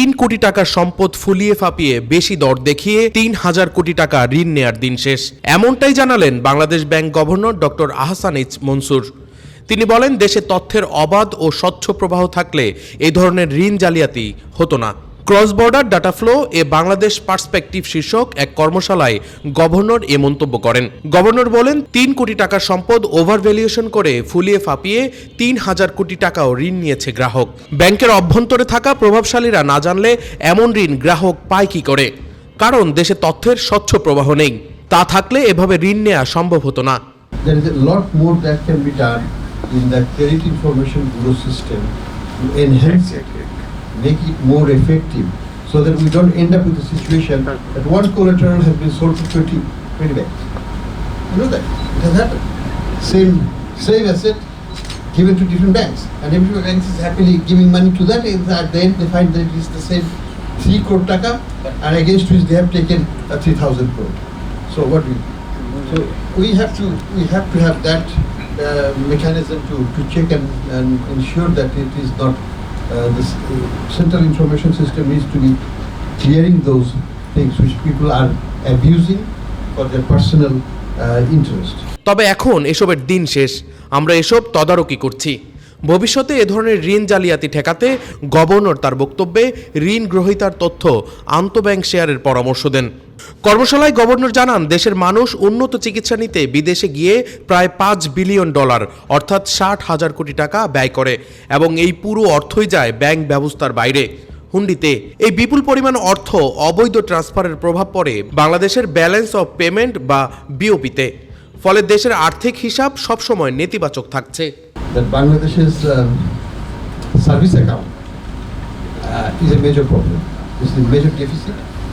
তিন কোটি টাকার সম্পদ ফুলিয়ে ফাঁপিয়ে বেশি দর দেখিয়ে তিন হাজার কোটি টাকা ঋণ নেয়ার দিন শেষ। এমনটাই জানালেন বাংলাদেশ ব্যাংক গভর্নর ডক্টর ইচ মনসুর। তিনি বলেন, দেশে তথ্যের অবাধ ও স্বচ্ছ প্রবাহ থাকলে এ ধরনের ঋণ জালিয়াতি হতো না। Cross border, data flow a Bangladesh perspective শীর্ষক এক কর্মশালায় গভর্নর এ মন্তব্য করেন। গভর্নর বলেন, তিন কোটি টাকার সম্পদ ওভার ভ্যালুয়েশন করে ফুলিয়ে ফাঁপিয়ে তিন হাজার কোটি টাকাও ঋণ নিয়েছে গ্রাহক। ব্যাংকের অভ্যন্তরে থাকা প্রভাবশালীরা না জানলে এমন ঋণ গ্রাহক পায় কি করে? কারণ দেশে তথ্যের স্বচ্ছ প্রবাহ নেই। তা থাকলে এভাবে ঋণ নেওয়া সম্ভব হতো না। In the credit information bureau system to enhance make it more effective, so that we don't end up with a situation that one collateral has been sold to 20, 20 banks. You know that, it has happened. Same, same asset given to different banks, and every bank is happily giving money to that, and at the end they find that it is the same three crore taka, and against which they have taken a three thousand crore. So what we, so we have to, we have to have that uh, mechanism to, to check and, and ensure that it is not, uh, this uh, central information system needs to be clearing those things which people are abusing for their personal uh, interest. তবে এখন এসবের দিন শেষ আমরা এসব তদারকি করছি ভবিষ্যতে এ ধরনের ঋণ জালিয়াতি ঠেকাতে গভর্নর তার বক্তব্যে ঋণ গ্রহীতার তথ্য আন্তঃব্যাংক শেয়ারের পরামর্শ দেন কর্মশালায় গভর্নর জানান দেশের মানুষ উন্নত চিকিৎসা নিতে বিদেশে গিয়ে প্রায় পাঁচ বিলিয়ন ডলার অর্থাৎ ষাট হাজার কোটি টাকা ব্যয় করে এবং এই পুরো অর্থই যায় ব্যাংক ব্যবস্থার বাইরে। হুন্ডিতে এই বিপুল পরিমাণ অর্থ অবৈধ ট্রান্সফারের প্রভাব পড়ে বাংলাদেশের ব্যালেন্স অফ পেমেন্ট বা বিওপিতে। ফলে দেশের আর্থিক হিসাব সবসময় নেতিবাচক থাকছে। Bangladesh's um, service account uh, is a major problem. This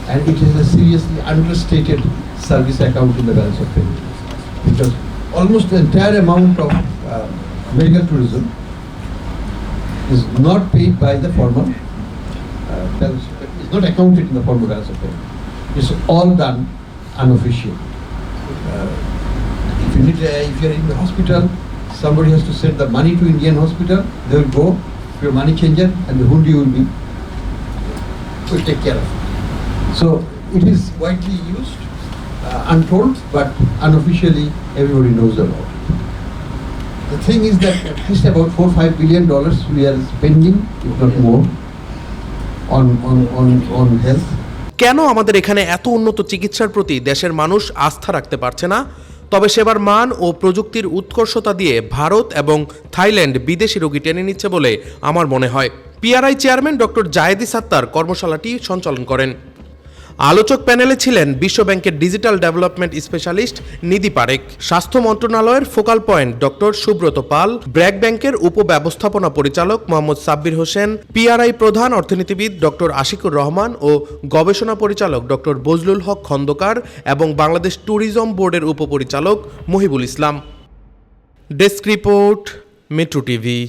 and it is a seriously understated service account in the balance of payments. Because almost the entire amount of uh, medical tourism is not paid by the formal uh, balance of is not accounted in the formal balance of payment. It's all done unofficially. Uh, if you need, uh, if you're in the hospital, somebody has to send the money to Indian hospital, they will go to your money changer and the hundi will be, will take care of. So it is widely used, uh, untold, but unofficially everybody knows about it. The thing is that at least about four, five billion dollars we are spending, if not more, on, on, on, on health. কেন আমাদের এখানে এত উন্নত চিকিৎসার প্রতি দেশের মানুষ আস্থা রাখতে পারছে না তবে সেবার মান ও প্রযুক্তির উৎকর্ষতা দিয়ে ভারত এবং থাইল্যান্ড বিদেশি রোগী টেনে নিচ্ছে বলে আমার মনে হয় PRI chairman doctor Zaidi Sattar কর্মশালাটি সঞ্চালন করেন আলোচক প্যানেলে ছিলেন বিশ্বব্যাংকের digital development specialist Nidhi Parekh, স্বাস্থ্য মন্ত্রণালয়ের focal point doctor Subrata Pal, BRAC ব্যাংকের উপব্যবস্থাপনা পরিচালক মোহাম্মদ সাব্বির হোসেন, পিআরআই প্রধান অর্থনীতিবিদ ডক্টর আশিকুর রহমান ও গবেষণা পরিচালক ডক্টর বজলুল হক খন্দকার এবং বাংলাদেশ ট্যুরিজম বোর্ডের উপপরিচালক Mahibul Islam. Desk report metro TV.